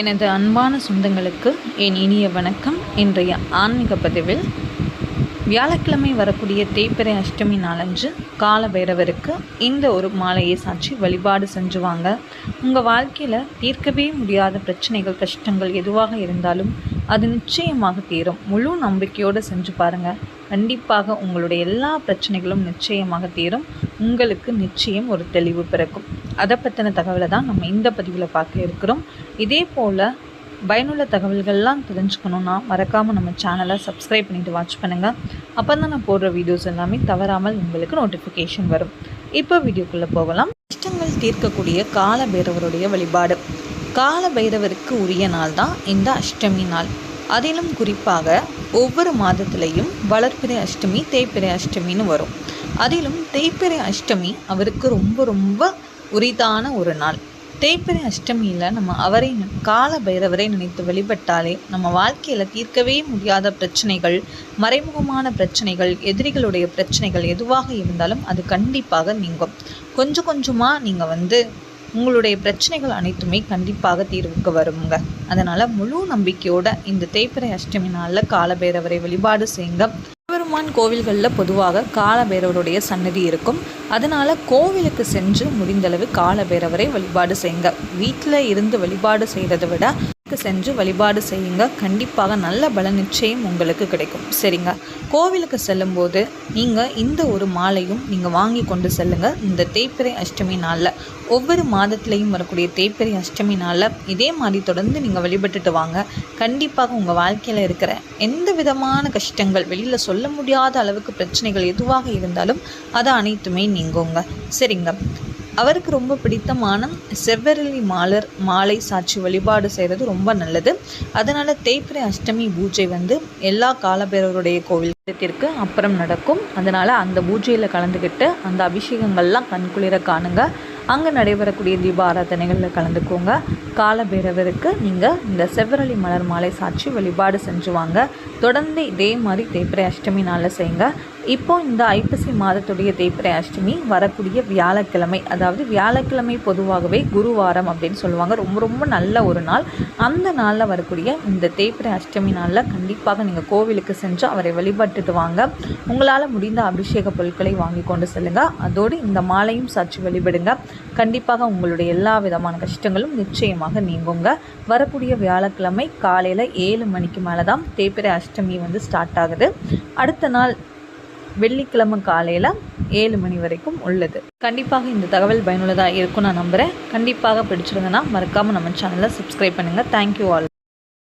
எனது அன்பான சொந்தங்களுக்கு என் இனிய வணக்கம். இன்றைய ஆன்மீக பதிவில் வியாழக்கிழமை வரக்கூடிய தேய்பிறை அஷ்டமி நாளன்று கால பைரவருக்கு இந்த ஒரு மாலையை சாட்சி வழிபாடு செஞ்சுவாங்க உங்கள் வாழ்க்கையில் தீர்க்கவே முடியாத பிரச்சனைகள் கஷ்டங்கள் எதுவாக இருந்தாலும் அது நிச்சயமாக தீரும். முழு நம்பிக்கையோடு செஞ்சு பாருங்கள் கண்டிப்பாக உங்களுடைய எல்லா பிரச்சனைகளும் நிச்சயமாக தீரும். உங்களுக்கு நிச்சயம் ஒரு தெளிவு பிறக்கும். அதை பற்றின தகவலை தான் நம்ம இந்த பதிவில் பார்க்க இருக்கிறோம். இதே போல் பயனுள்ள தகவல்கள்லாம் தெரிஞ்சுக்கணுன்னா மறக்காமல் நம்ம சேனலை சப்ஸ்கிரைப் பண்ணிவிட்டு வாட்ச் பண்ணுங்கள் அப்போ தான் நான் போடுற வீடியோஸ் எல்லாமே தவறாமல் உங்களுக்கு நோட்டிஃபிகேஷன் வரும். இப்போ வீடியோக்குள்ளே போகலாம். இஷ்டங்கள் தீர்க்கக்கூடிய கால பைரவருடைய வழிபாடு. கால பைரவருக்கு உரிய நாள் தான் இந்த அஷ்டமி நாள். அதிலும் குறிப்பாக ஒவ்வொரு மாதத்துலேயும் வளர்ப்பிறை அஷ்டமி தேய்பிறை அஷ்டமின்னு வரும். அதிலும் தேய்பிறை அஷ்டமி அவருக்கு ரொம்ப ரொம்ப உரிதான ஒரு நாள். தேய்பிறை அஷ்டமியில் நம்ம அவரை கால பைரவரை நினைத்து வழிபட்டாலே நம்ம வாழ்க்கையில் தீர்க்கவே முடியாத பிரச்சனைகள் மறைமுகமான பிரச்சனைகள் எதிரிகளுடைய பிரச்சனைகள் எதுவாக இருந்தாலும் அது கண்டிப்பாக நீங்கும். கொஞ்சம் கொஞ்சமாக நீங்கள் வந்து உங்களுடைய பிரச்சனைகள் அனைத்துமே கண்டிப்பாக தீர்வுக்கு வருங்க. அதனால் முழு நம்பிக்கையோட இந்த தேய்பிறை அஷ்டமி நாளில் காலபைரவரை வழிபாடு செய்யுங்க பெருமான் கோவில்களில் பொதுவாக காலபைரவருடைய சன்னதி இருக்கும். அதனால் கோவிலுக்கு சென்று முடிந்தளவு காலபைரவரை வழிபாடு செய்யுங்க. வீட்டில் இருந்து வழிபாடு செய்கிறத விட சென்று வழிபாடு செய்யுங்க. கண்டிப்பாக நல்ல பல நிச்சயம் உங்களுக்கு கிடைக்கும். சரிங்க. கோவிலுக்கு செல்லும்போது நீங்கள் இந்த ஒரு மாலையும் நீங்கள் வாங்கி கொண்டு செல்லுங்கள் இந்த தேய்பிறை அஷ்டமி நாளில் ஒவ்வொரு மாதத்துலேயும் வரக்கூடிய தேய்பிறை அஷ்டமி நாளில் இதே மாதிரி தொடர்ந்து நீங்கள் வழிபட்டுட்டு வாங்க. கண்டிப்பாக உங்கள் வாழ்க்கையில் இருக்கிற எந்த விதமான கஷ்டங்கள் வெளியில் சொல்ல முடியாத அளவுக்கு பிரச்சனைகள் எதுவாக இருந்தாலும் அதை அனைத்துமே நீங்குங்க. சரிங்க. அவருக்கு ரொம்ப பிடித்தமான செவ்வரளி மாலர் மாலை சாட்சி வழிபாடு செய்கிறது ரொம்ப நல்லது. அதனால் தேய்பிரை அஷ்டமி பூஜை வந்து எல்லா காலபேரவருடைய கோவிலத்திற்கு அப்புறம் நடக்கும். அதனால் அந்த பூஜையில் கலந்துக்கிட்டு அந்த அபிஷேகங்கள்லாம் கண்குளிர காணுங்க. அங்கே நடைபெறக்கூடிய தீப ஆராதனைகளில் கலந்துக்கோங்க. காலபைரவருக்கு நீங்கள் இந்த செவ்வரளி மலர் மாலை சாட்சி வழிபாடு செஞ்சுவாங்க தொடர்ந்து இதே மாதிரி தேய்பிரை அஷ்டமி நாளில் செய்யுங்க. இப்போ இந்த ஐப்பசி மாதத்துடைய தேய்பிரை அஷ்டமி வரக்கூடிய வியாழக்கிழமை அதாவது வியாழக்கிழமை பொதுவாகவே குருவாரம் அப்படின்னு சொல்லுவாங்க. ரொம்ப ரொம்ப நல்ல ஒரு நாள். அந்த நாளில் வரக்கூடிய இந்த தேய்பிரை அஷ்டமி நாளில் கண்டிப்பாக நீங்கள் கோவிலுக்கு சென்று அவரை வழிபட்டுட்டு வாங்க. உங்களால் முடிந்த அபிஷேக பொருட்களை வாங்கி கொண்டு செல்லுங்கள் அதோடு இந்த மாலையும் சாட்சி வழிபடுங்க. கண்டிப்பாக உங்களுடைய எல்லா விதமான கஷ்டங்களும் நிச்சயமாக நீங்குங்க. வரக்கூடிய வியாழக்கிழமை காலையில் ஏழு மணிக்கு மேலே தான் தேய்பிரை அஷ்டமி வந்து ஸ்டார்ட் ஆகுது. அடுத்த நாள் வெள்ளிக்கிழமை காலையில் ஏழு மணி வரைக்கும் உள்ளது. கண்டிப்பாக இந்த தகவல் பயனுள்ளதாக இருக்கும் நான் நம்புகிறேன் கண்டிப்பாக பிடிச்சிருந்தேன்னா மறக்காமல் நம்ம சேனலை சப்ஸ்கிரைப் பண்ணுங்கள் தேங்க்யூ ஆல்